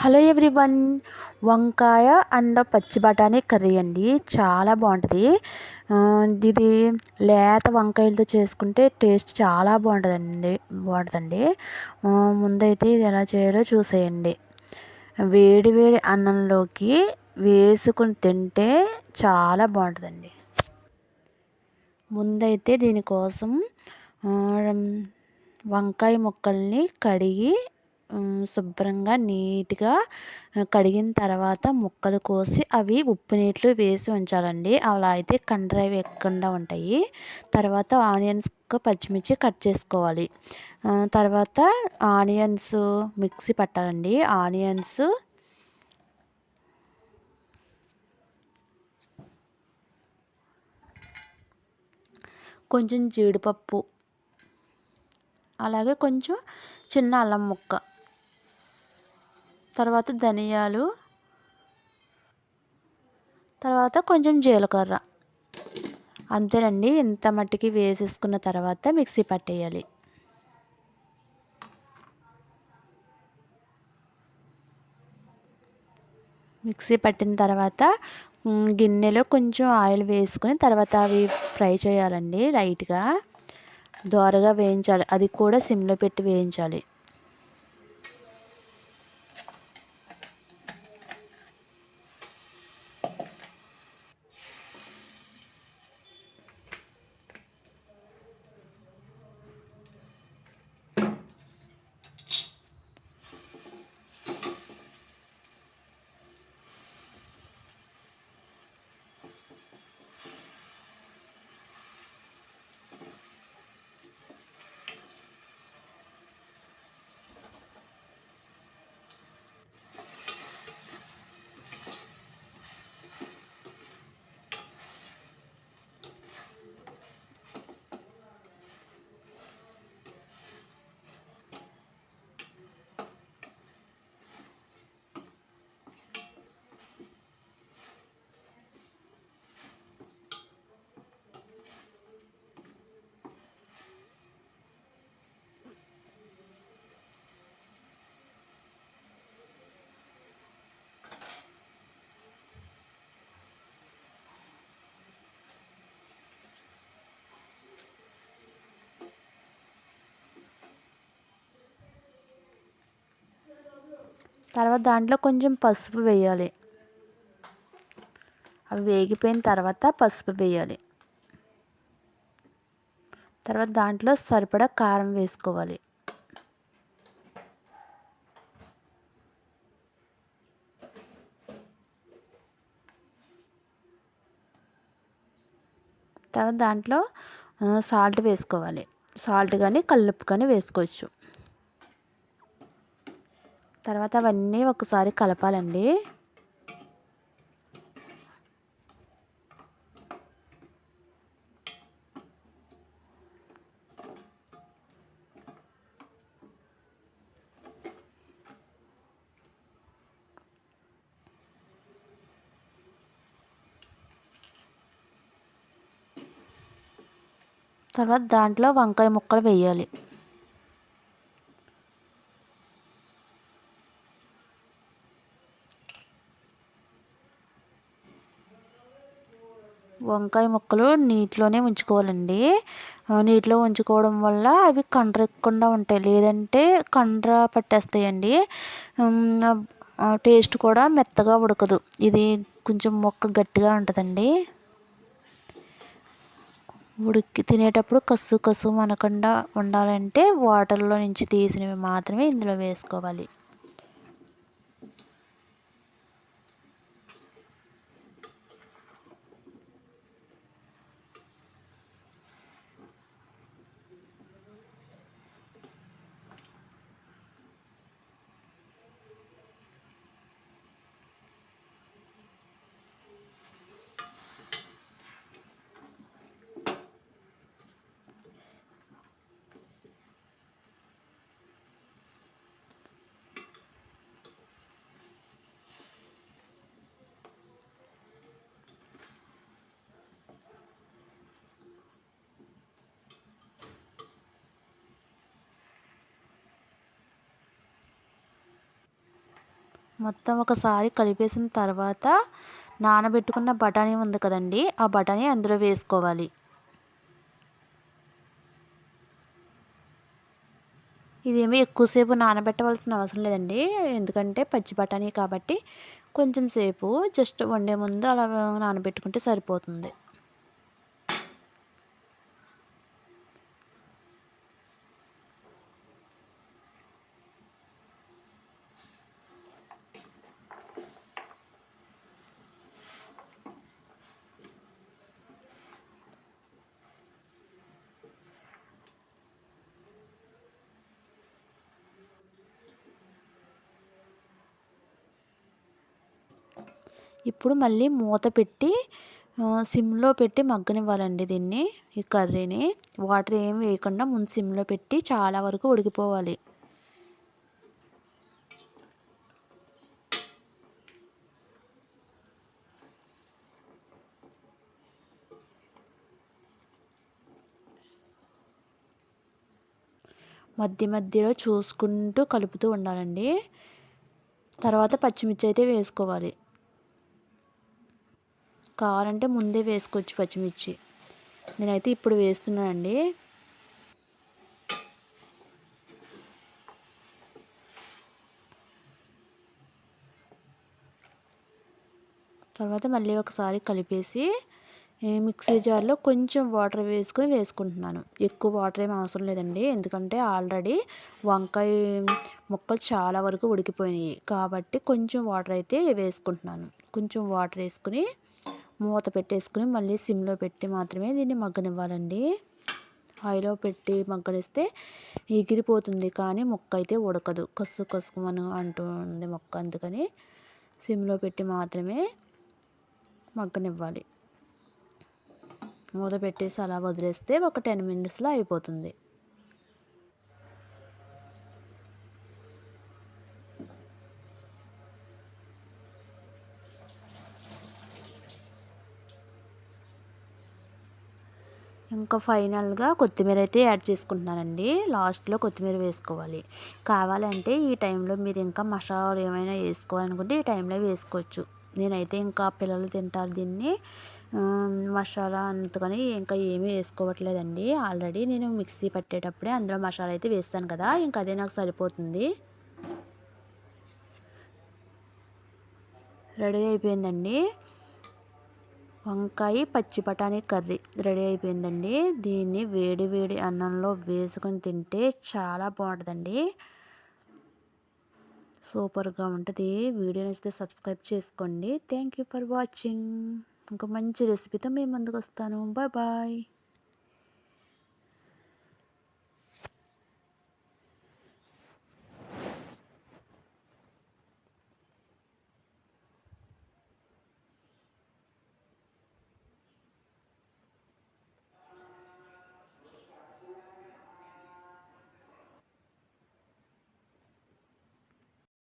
Hello everyone వంకాయ and పచ్చి బఠానీ కర్రీ అండి. చాలా బాగుంటుంది. ఇది లేత వంకాయలతో చేసుకుంటే టేస్ట్ చాలా బాగుంటుందండి బాగుంటుందండి. ముందైతే ఇది ఎలా చేయాలో చూసేయండి. వేడి వేడి అన్నంలోకి వేసుకుని తింటే చాలా బాగుంటుందండి. ముందైతే దీనికోసం వంకాయ ముక్కల్ని కడిగి శుభ్రంగా నీట్గా కడిగిన తర్వాత ముక్కలు కోసి అవి ఉప్పు నీటిలో వేసి ఉంచాలండి. అలా అయితే కండ్రవి ఎక్కకుండా ఉంటాయి. తర్వాత ఆనియన్స్ పచ్చిమిర్చి కట్ చేసుకోవాలి. తర్వాత ఆనియన్స్ మిక్సీ పట్టాలండి. ఆనియన్స్ కొంచెం జీడిపప్పు అలాగే కొంచెం చిన్న అల్లం ముక్క. తర్వాత ధనియాలు తర్వాత కొంచెం జీలకర్ర. అంతేనండి ఇంత మట్టికి వేసేసుకున్న తర్వాత మిక్సీ పట్టేయాలి. మిక్సీ పట్టిన తర్వాత గిన్నెలో కొంచెం ఆయిల్ వేసుకుని తర్వాత అవి ఫ్రై చేయాలండి లైట్గా. దోరగా వేయించాలి అది కూడా సిమ్లో పెట్టి వేయించాలి. తర్వాత దాంట్లో కొంచెం పసుపు వేయాలి. అవి వేగిపోయిన తర్వాత పసుపు వేయాలి. తర్వాత దాంట్లో సరిపడా కారం వేసుకోవాలి. తర్వాత దాంట్లో సాల్ట్ వేసుకోవాలి. సాల్ట్ కానీ కల్లుప్పు కానీ వేసుకోవచ్చు. తర్వాత అవన్నీ ఒకసారి కలపాలండి. తర్వాత దాంట్లో వంకాయ ముక్కలు వేయాలి. వంకాయ ముక్కలు నీటిలోనే ఉంచుకోవాలండి నీటిలో ఉంచుకోవడం వల్ల అవి కండ్రెక్కకుండా ఉంటాయి. లేదంటే కండ్ర పట్టేస్తాయండి. టేస్ట్ కూడా మెత్తగా ఉడకదు. ఇది కొంచెం మొక్క గట్టిగా ఉంటుందండి. ఉడికి తినేటప్పుడు కసు కసు అనకుండా ఉండాలంటే వాటర్లో నుంచి తీసినవి మాత్రమే ఇందులో వేసుకోవాలి. మొత్తం ఒకసారి కలిపేసిన తర్వాత నానబెట్టుకున్న బఠానీ ఉంది కదండి ఆ బఠానీ అందులో వేసుకోవాలి. ఇదేమీ ఎక్కువసేపు నానబెట్టవలసిన అవసరం లేదండి ఎందుకంటే పచ్చి బఠానీ కాబట్టి కొంచెం సేపు జస్ట్ వండే ముందు అలా నానబెట్టుకుంటే సరిపోతుంది. ఇప్పుడు మళ్ళీ మూత పెట్టి సిమ్లో పెట్టి మగ్గనివ్వాలండి దీన్ని ఈ కర్రీని. వాటర్ ఏం వేయకుండా ముందు సిమ్లో పెట్టి చాలా వరకు ఉడికిపోవాలి. మధ్య మధ్యలో చూసుకుంటూ కలుపుతూ ఉండాలండి. తర్వాత పచ్చిమిర్చి అయితే వేసుకోవాలి. కావాలంటే ముందే వేసుకోవచ్చు పచ్చిమిర్చి. నేనైతే ఇప్పుడు వేస్తున్నానండి. తర్వాత మళ్ళీ ఒకసారి కలిపేసి మిక్సీ జార్లో కొంచెం వాటర్ వేసుకుని వేసుకుంటున్నాను. ఎక్కువ వాటర్ ఏమి అవసరం లేదండి. ఎందుకంటే ఆల్రెడీ వంకాయ ముక్కలు చాలా వరకు ఉడికిపోయినాయి. కాబట్టి కొంచెం వాటర్ అయితే వేసుకుంటున్నాను. కొంచెం వాటర్ వేసుకుని మూత పెట్టేసుకుని మళ్ళీ సిమ్లో పెట్టి మాత్రమే దీన్ని మగ్గనివ్వాలండి. ఆయిలో పెట్టి మగ్గనిస్తే ఎగిరిపోతుంది కానీ మొక్క అయితే ఉడకదు. కసు కసుమను అంటుంది మొక్క అందుకని సిమ్లో పెట్టి మాత్రమే మగ్గనివ్వాలి. మూత పెట్టేసి అలా వదిలేస్తే ఒక టెన్ మినిట్స్లో అయిపోతుంది. ఇంకా ఫైనల్గా కొత్తిమీర అయితే యాడ్ చేసుకుంటున్నానండి. లాస్ట్లో కొత్తిమీర వేసుకోవాలి. కావాలంటే ఈ టైంలో మీరు ఇంకా మసాలాలు ఏమైనా వేసుకోవాలనుకుంటే ఈ టైంలో వేసుకోవచ్చు. నేనైతే ఇంకా పిల్లలు తింటారు దీన్ని. మసాలా అందుకని ఇంకా ఏమీ వేసుకోవట్లేదండి. ఆల్రెడీ నేను మిక్సీ పట్టేటప్పుడే అందులో మసాలా అయితే వేస్తాను కదా ఇంకా అదే నాకు సరిపోతుంది. రెడీ అయిపోయిందండి. వంకాయ పచ్చి బఠానీ కర్రీ రెడీ అయిపోయిందండి. దీన్ని వేడి వేడి అన్నంలో వేసుకొని తింటే చాలా బాగుంటుందండి. సూపర్గా ఉంటుంది. వీడియో నచ్చితే సబ్స్క్రైబ్ చేసుకోండి. థ్యాంక్ యూ ఫర్ వాచింగ్ ఇంకా మంచి రెసిపీతో మేము ముందుకు వస్తాను. Bye bye